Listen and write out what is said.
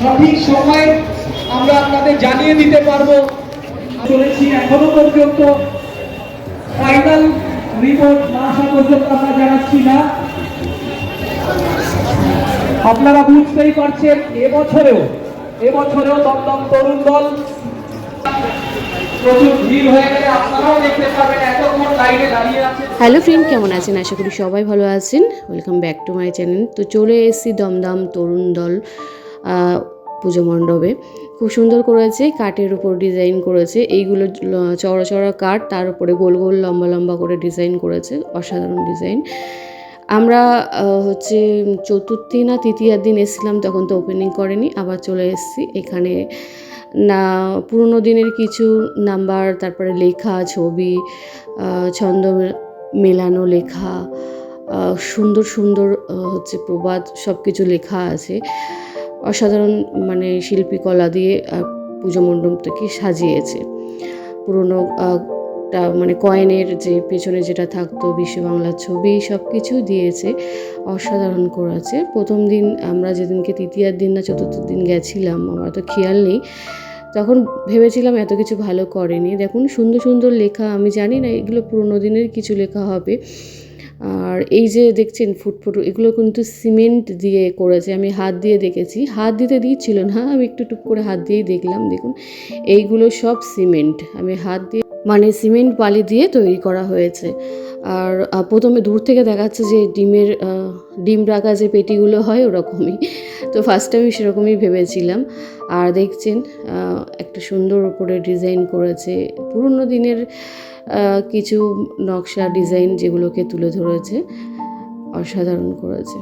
সঠিক সময় আমরা আপনাদের জানিয়ে দিতে পারব। চলেছি এখনও পর্যন্ত। ফাইনাল রিপোর্ট না আসা পর্যন্ত আমরা জানাচ্ছি না। আপনারা বুঝতেই পারছেন, এবছরেও এবছরেও দমদম তরুণ দল হয়ে হ্যালো ফ্রেন্ড, কেমন আছেন? আশা করি সবাই ভালো আছেন। Welcome back to my channel তো চলে এসেছি দমদম তরুণ দল পুজো মণ্ডপে। খুব সুন্দর করেছে, কাঠের উপর ডিজাইন করেছে। এইগুলো চওড়া চওড়া কাঠ, তার উপরে গোল গোল লম্বা লম্বা করে ডিজাইন করেছে, অসাধারণ ডিজাইন আমরা হচ্ছে চতুর্থী না তৃতীয়ার দিন এসেছিলাম, তখন তো ওপেনিং করেনি, আবার চলে এসেছি। এখানে না, পুরনো দিনের কিছু নাম্বার, তারপরে লেখা, ছবি ছন্দ মেলানো লেখা সুন্দর সুন্দর হচ্ছে প্রবাদ সব কিছু লেখা আছে। অসাধারণ মানে শিল্পীকলা দিয়ে পুজো মণ্ডপটাকে সাজিয়েছে। পুরনো টা- মানে কয়েনের যে পেছনে যেটা থাকতো বিশ্ব বাংলার ছবি সব কিছু দিয়েছে, অসাধারণ করেছে। প্রথম দিন আমরা যেদিনকে তৃতীয়ার দিন না চতুর্থ দিন গেছিলাম, আমার তো খেয়াল নেই। তখন ভেবেছিলাম এত কিছু ভালো করেনি। দেখুন, সুন্দর সুন্দর লেখা, আমি জানি না এগুলো পুরোনো দিনের কিছু লেখা হবে। আর এই যে দেখছেন ফুটফুট, এগুলো কিন্তু সিমেন্ট দিয়ে করেছে। আমি হাত দিয়ে দেখেছি। হাত দিতে দিচ্ছিল না, আমি একটু টুক করে হাত দিয়েই দেখলাম। দেখুন, এইগুলো সব সিমেন্ট। আমি হাত দিয়ে মানে সিমেন্ট বালি দিয়ে তৈরি করা হয়েছে। আর প্রথমে দূর থেকে দেখাচ্ছে যে ডিমের ডিম রাখা যে পেটিগুলো হয় ওরকমই। তো ফার্স্টে আমি সেরকমই ভেবেছিলাম। আর দেখছেন একটা সুন্দর উপরে ডিজাইন করেছে। পুরনো দিনের কিছু নকশা ডিজাইন যেগুলোকে তুলে ধরেছে, অসাধারণ করেছে।